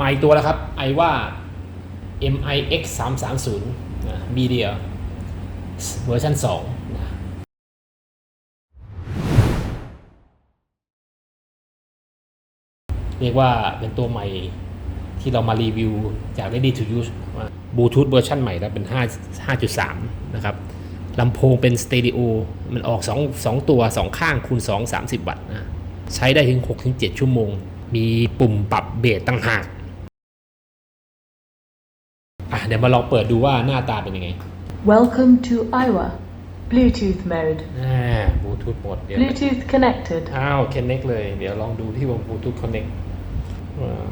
มาอีกตัวแล้วครับไอว่า MIX 3 3 0นะ Media เวอร์ชัน2นะเรียกว่าเป็นตัวใหม่ที่เรามารีวิวจาก Ready to Use บลูทูธเวอร์ชันใหม่แล้วเป็น5 5.3 นะครับลำโพงเป็นสเตอริโอมันออก 2 2 ตัว 2 ข้างคูณ 2 30 วัตต์นะ ใช้ได้ถึง 6-7 ชั่วโมง มีปุ่มปรับเบสตั้งหาก ดี๋ยวมาลองเปิดดูว่าหน้าตาเป็นยังไง Welcome to Iowa. Bluetooth mode. อ่าบลูทูธหมดเดี๋ยว Bluetooth connected. อ้าว Connect เลย เดี๋ยวลองดูที่วง Bluetooth Connect อ่า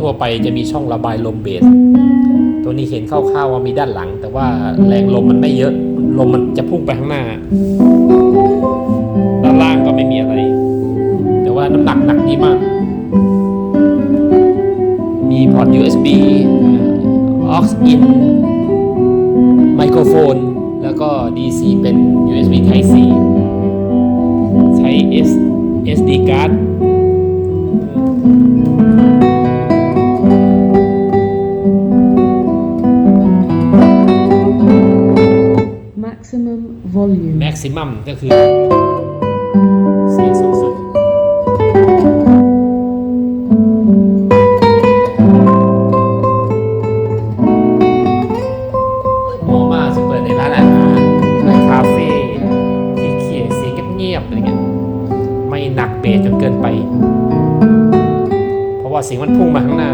ทั่วไปจะมีช่องระบายลมเบส ตัวนี้เห็นคร่าวๆว่ามีด้านหลัง แต่ว่าแรงลมมันไม่เยอะ ลมมันจะพุ่งไปข้างหน้า ด้านล่างก็ไม่มีอะไร แต่ว่าน้ำหนักหนักดีมาก มีพอร์ต USB aux in ไมโครโฟน แล้วก็ DC เป็น USB Type C ใช้ SD card volume. maximum ก็คือเสียงสูงสุด มองมาจะเปิดในร้านอาหารในคาเฟ่ที่เขียนเสียงเงียบๆอะไรเงี้ยไม่หนักเบสจนเกินไป เพราะว่าเสียงมันพุ่งมาข้างหน้า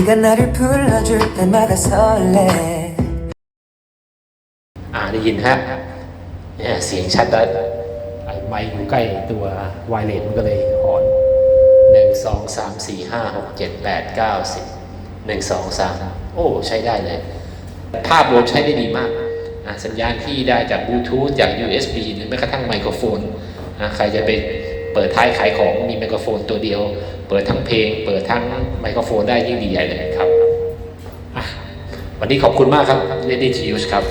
네가 나를 불러줄 때마다 설레 อ่าได้ยินฮะเนี่ยเสียงชัดแล้วไอ้ไมค์อยู่ใกล้ตัวไวเลสมันก็เลยหอนหนึ่งสองสามสี่ห้าหกเจ็ดแปดเก้าสิบหนึ่งสองสามโอ้ใช้ได้เลย ภาพรวมใช้ได้ดีมากอ่ะสัญญาณที่ได้จากบลูทูธจาก USB หรือแม้กระทั่งไมโครโฟนอ่ะใครจะไป เปิดท้ายขายของมีไมโครโฟนตัวเดียว เปิดทั้งเพลง เปิดทั้งไมโครโฟนได้ยิ่งดีใหญ่เลยครับ วันนี้ขอบคุณมากครับ Lady to use ครับ